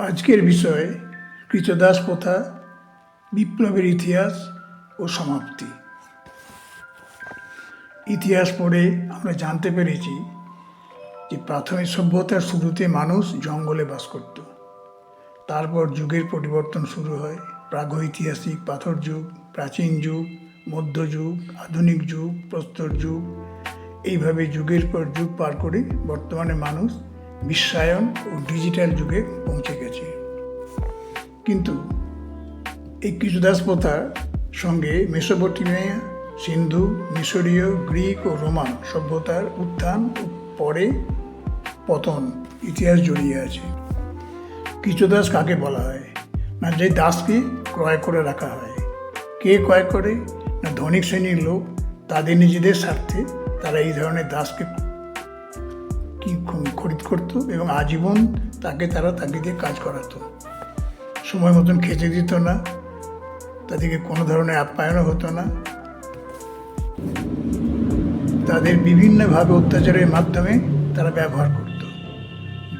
আজকের বিষয় কৃতদাস প্রথা, বিপ্লবের ইতিহাস ও সমাপ্তি। ইতিহাস পড়ে আমরা জানতে পেরেছি যে প্রাথমিক সভ্যতার শুরুতে মানুষ জঙ্গলে বাস করত। তারপর যুগের পরিবর্তন শুরু হয়। প্রাগৈতিহাসিক পাথর যুগ, প্রাচীন যুগ মধ্যযুগ আধুনিক যুগ, প্রস্তর যুগ। এইভাবে যুগের পর যুগ পার করে বর্তমানে মানুষ বিশ্বায়ন ও ডিজিটাল যুগে পৌঁছে গেছে। কিন্তু এই কৃতদাস প্রথার সঙ্গে মেসোপটেমিয়া, সিন্ধু, মিশরীয়, গ্রিক ও রোমান সভ্যতার উত্থান ও পরে পতন ইতিহাস জড়িয়ে আছে। কৃতদাস কাকে বলা হয়? না যে দাসকে ক্রয় করে রাখা হয়? কে ক্রয় করে? না ধনিক শ্রেণির লোক? তাদের নিজেদের স্বার্থে তারা এই ধরনের দাসকে কি করতো এবং আজীবন তাকে তারা তাকে দিয়ে কাজ করাতো। সময় মতন খেতে দিত না। তাদেরকে কোনো ধরনের আপ্যায়নও হতো না। তাদের বিভিন্নভাবে অত্যাচারের মাধ্যমে তারা ব্যবহার করত।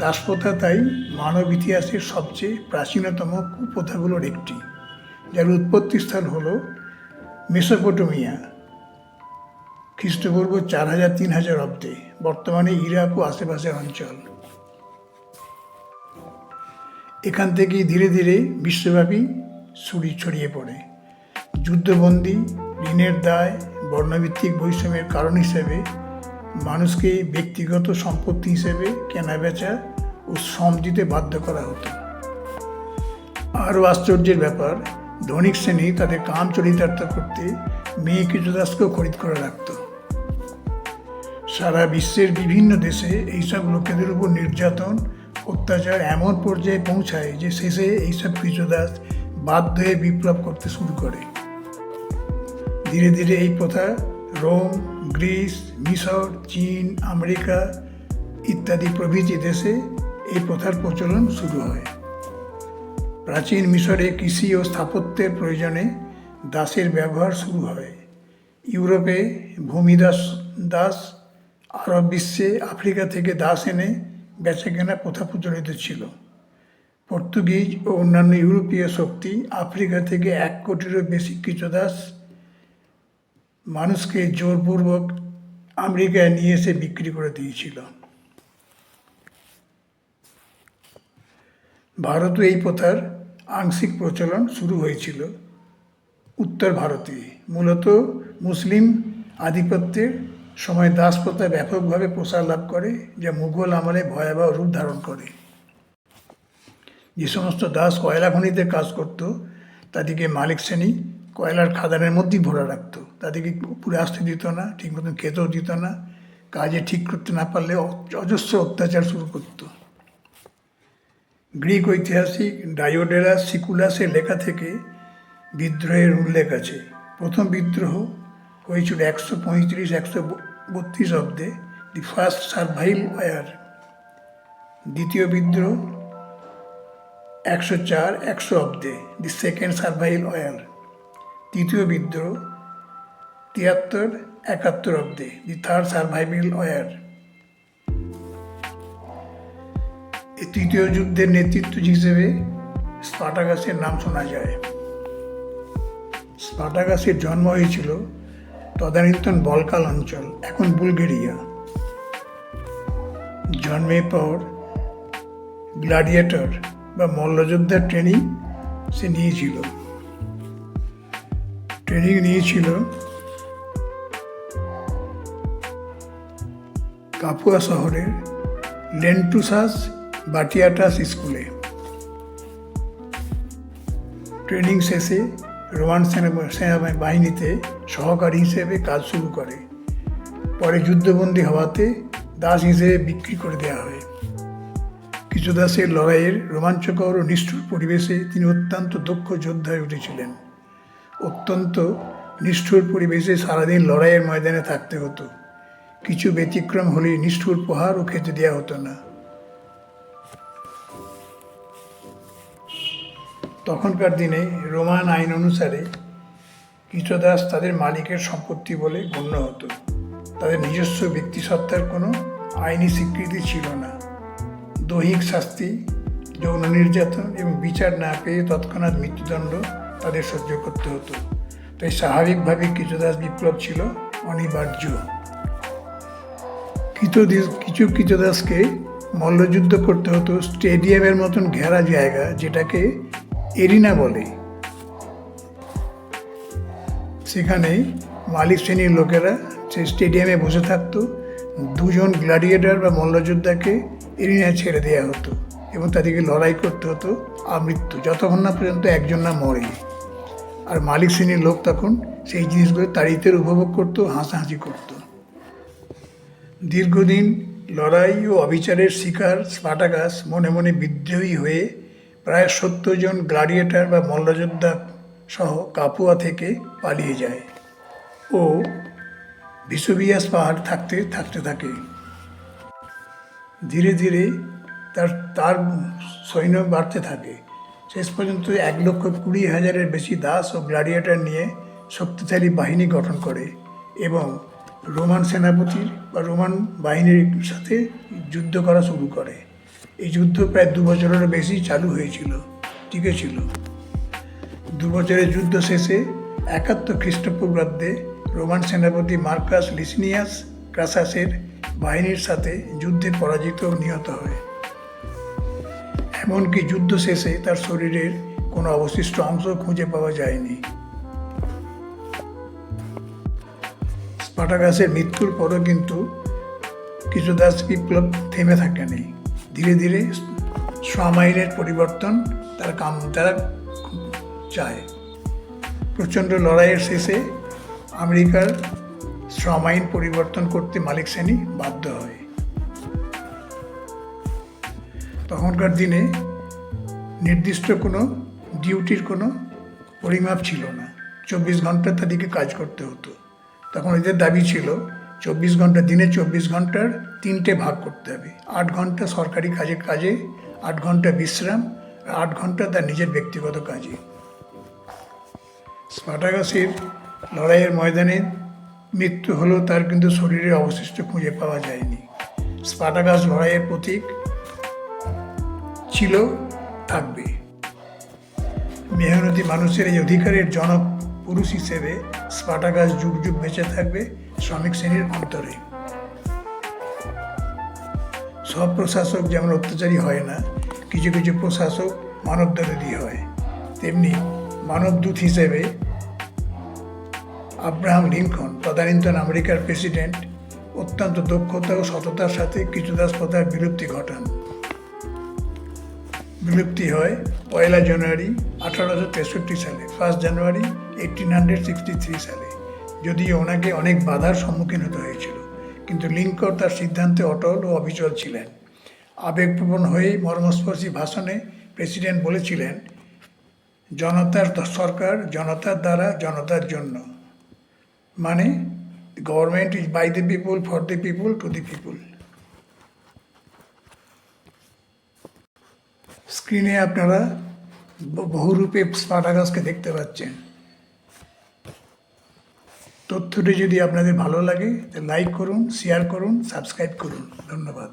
দাসপ্রথা তাই মানব ইতিহাসের সবচেয়ে প্রাচীনতম কুপ্রথাগুলোর একটি, যার উৎপত্তিস্থল হল মেসোপটোমিয়া, খ্রিস্টপূর্ব চার হাজার, তিন হাজার অব্দে। বর্তমানে ইরাক ও আশেপাশের অঞ্চল। এখান থেকেই ধীরে ধীরে বিশ্বব্যাপী ছড়ি ছড়িয়ে পড়ে। যুদ্ধবন্দী, ঋণের দায়, বর্ণভিত্তিক বৈষম্যের কারণ হিসেবে মানুষকে ব্যক্তিগত সম্পত্তি হিসেবে কেনাবেচা ও শ্রম দিতে বাধ্য করা হতো। আরও আশ্চর্যের ব্যাপার, ধনিক শ্রেণি তাদের কাম চরিতার্থ করতে মেয়ে কৃতদাসকেও খরিদ করে রাখত। সারা বিশ্বের বিভিন্ন দেশে এইসব লোকেদের উপর নির্যাতন, অত্যাচার এমন পর্যায়ে পৌঁছায় যে শেষে এইসব কৃতদাস বাধ্য হয়ে বিপ্লব করতে শুরু করে। ধীরে ধীরে এই প্রথা রোম, গ্রিস, মিশর, চীন, আমেরিকা ইত্যাদি প্রভৃতি দেশে এই প্রথার প্রচলন শুরু হয়। প্রাচীন মিশরে কৃষি ও স্থাপত্যের প্রয়োজনে দাসের ব্যবহার শুরু হয়। ইউরোপে ভূমিদাস দাস আরব বিশ্বে আফ্রিকা থেকে দাস এনে বেচা বেচাকেনা প্রথা প্রচলিত ছিল। পর্তুগিজ ও অন্যান্য ইউরোপীয় শক্তি আফ্রিকা থেকে এক কোটিরও বেশি কৃতদাস মানুষকে জোরপূর্বক আমেরিকায় নিয়ে এসে বিক্রি করে দিয়েছিল। ভারতে এই প্রথার আংশিক প্রচলন শুরু হয়েছিল উত্তর ভারতে। মূলত মুসলিম আধিপত্যের সময় দাস প্রথা ব্যাপকভাবে প্রসার লাভ করে, যা মুঘল আমলে ভয়াবহ রূপ ধারণ করে। যে সমস্ত দাস কয়লা খনিতে কাজ করত, তাদেরকে মালিক শ্রেণি কয়লার খাদানের মধ্যেই ভরা রাখত। তাদেরকে উপরে আসতে দিত না ঠিক মতন খেতেও দিত না, কাজে ঠিক করতে না পারলে অজস্র অত্যাচার শুরু করতো। গ্রিক ঐতিহাসিক ডায়োডেরাস সিকুলাসের লেখা থেকে বিদ্রোহের উল্লেখ আছে। প্রথম বিদ্রোহ হয়েছিল একশো পঁয়ত্রিশ, একশো বত্রিশ অব্দে দি ফার্স্ট সার্ভাইল ওয়ার। দ্বিতীয় বিদ্রোহ একশো চার, একশো অব্দে দি সেকেন্ড সার্ভাইল ওয়ার। তৃতীয় বিদ্রোহ তিয়াত্তর, একাত্তর অব্দে দি থার্ড সার্ভাইভাল ওয়ার। এই তৃতীয় যুদ্ধের নেতৃত্ব হিসেবে স্পাটাগাসের নাম শোনা যায়। স্পাটাগাসের জন্ম হয়েছিল তদানীন্তন বলকাল অঞ্চল, এখন বুলগেরিয়া। জন্মের পর গ্লাডিয়েটর বা মল্লযোদ্ধার ট্রেনিং সে নিয়েছিল। ট্রেনিং নিয়েছিল কাপুয়া শহরের লেন্টুসাস বাটিয়াটাস স্কুলে। ট্রেনিং শেষে রোমান সেনা সেনাবাহিনীতে সহকারী হিসেবে কাজ শুরু করে। পরে যুদ্ধবন্দী হওয়াতে দাস হিসেবে বিক্রি করে দেওয়া হয়। কিছু দাসের লড়াইয়ের রোমাঞ্চকর ও নিষ্ঠুর পরিবেশে তিনি অত্যন্ত দক্ষ যোদ্ধা হয়ে উঠেছিলেন। অত্যন্ত নিষ্ঠুর পরিবেশে সারাদিন লড়াইয়ের ময়দানে থাকতে হতো। কিছু ব্যতিক্রম হলে নিষ্ঠুর প্রহারও খেতে দেওয়া হতো না। তখনকার দিনে রোমান আইন অনুসারে কৃতদাস তাদের মালিকের সম্পত্তি বলে গণ্য হতো। তাদের নিজস্ব ব্যক্তিসত্তার কোনো আইনি স্বীকৃতি ছিল না। দৈহিক শাস্তি, যৌন নির্যাতন এবং বিচার না পেয়ে তৎক্ষণাৎ মৃত্যুদণ্ড তাদের সহ্য করতে হতো। তাই স্বাভাবিকভাবে কৃতদাস বিপ্লব ছিল অনিবার্য। কৃতদাস, কিছু কৃতদাসকে মল্লযুদ্ধ করতে হতো, স্টেডিয়ামের মতন ঘেরা জায়গা যেটাকে এরিনা বলে। সেখানে মালিক শ্রেণির লোকেরা সেই স্টেডিয়ামে বসে থাকতো। দুজন গ্ল্যাডিয়েটর বা মল্লযোদ্ধাকে এরিনায় ছেড়ে দেওয়া হতো এবং তাদেরকে লড়াই করতে হতো আমৃত্যু, যতক্ষণ না পর্যন্ত একজন না মরে। আর মালিক শ্রেণির লোক তখন সেই জিনিসগুলো তাড়িতের উপভোগ করতো, হাসাহাসি করতো। দীর্ঘদিন লড়াই ও অবিচারের শিকার স্পাটাগাস মনে মনে বিদ্রোহী হয়ে প্রায় সত্তর জন গ্লাডিয়েটার বা মল্লযোদ্ধা সহ কাপুয়া থেকে পালিয়ে যায় ও ভিসুবিয়াস পাহাড় থাকতে থাকতে থাকে। ধীরে ধীরে তার তার সৈন্য বাড়তে থাকে। শেষ পর্যন্ত এক লক্ষ কুড়ি হাজারের বেশি দাস ও গ্লাডিয়েটর নিয়ে শক্তিশালী বাহিনী গঠন করে এবং রোমান সেনাপতির বা রোমান বাহিনীর সাথে যুদ্ধ করা শুরু করে। এই যুদ্ধ প্রায় দু বছরেরও বেশি চালু হয়েছিল টিকেছিল দু বছরের যুদ্ধ শেষে একাত্তর খ্রিস্টপূর্বাব্দে রোমান সেনাপতি মার্কাস লিসনিয়াস ক্রাসাসের বাহিনীর সাথে যুদ্ধে পরাজিত ও নিহত হয়। এমনকি যুদ্ধ শেষে তার শরীরের কোনো অবশিষ্ট অংশ খুঁজে পাওয়া যায়নি। স্পাটাগাসের মৃত্যুর পরও কিন্তু কিছু দাস বিপ্লব থেমে থাকেনি। ধীরে ধীরে আইনের পরিবর্তন তার কাম, তারা চায় প্রচণ্ড লড়াইয়ের শেষে আমেরিকার শ্রম আইন পরিবর্তন করতে মালিক শ্রেণি বাধ্য হয়। তখনকার দিনে নির্দিষ্ট কোনো ডিউটির কোনো পরিমাপ ছিল না। চব্বিশ ঘণ্টা তাদেরকে কাজ করতে হতো। তখন এদের দাবি ছিল চব্বিশ ঘণ্টা দিনে চব্বিশ ঘণ্টার তিনটে ভাগ করতে হবে। আট ঘণ্টা সরকারি কাজে কাজে, আট ঘণ্টা বিশ্রাম, আর আট ঘণ্টা তার নিজের ব্যক্তিগত কাজে। স্পাটাগাসের লড়াইয়ের ময়দানে মৃত্যু হলেও তার কিন্তু শরীরে অবশিষ্ট খুঁজে পাওয়া যায়নি। স্পাটাগাস লড়াইয়ের প্রতীক ছিল, থাকবে। মেহনতি মানুষের এই অধিকারের জনক পুরুষ হিসেবে স্পাটাগাস যুগ যুগ বেঁচে থাকবে শ্রমিক শ্রেণির অন্তরে। সব প্রশাসক যেমন অত্যাচারী হয় না, কিছু কিছু প্রশাসক মানবদরদী হয়। তেমনি মানবদূত হিসেবে আব্রাহাম লিঙ্কন, তদানীন্তন আমেরিকার প্রেসিডেন্ট, অত্যন্ত দক্ষতা ও সততার সাথে কৃতদাস প্রথার বিলুপ্তি ঘটান। বিলুপ্তি হয় পয়লা জানুয়ারি আঠারোশো তেষট্টি সালে first January eighteen hundred sixty three সালে। যদিও ওনাকে অনেক বাধার সম্মুখীন হতে হয়েছিল, কিন্তু লিঙ্কন তার সিদ্ধান্তে অটল ও অবিচল ছিলেন। আবেগপ্রবণ হয়ে মর্মস্পর্শী ভাষণে প্রেসিডেন্ট বলেছিলেন, জনতার সরকার জনতার দ্বারা জনতার জন্য। মানে government is by the people for the people to the people স্ক্রিনে আপনারা বহুরূপে স্মার্ট আকাশকে দেখতে পাচ্ছেন। তথ্যটি যদি আপনাদের ভালো লাগে লাইক করুন শেয়ার করুন সাবস্ক্রাইব করুন। ধন্যবাদ।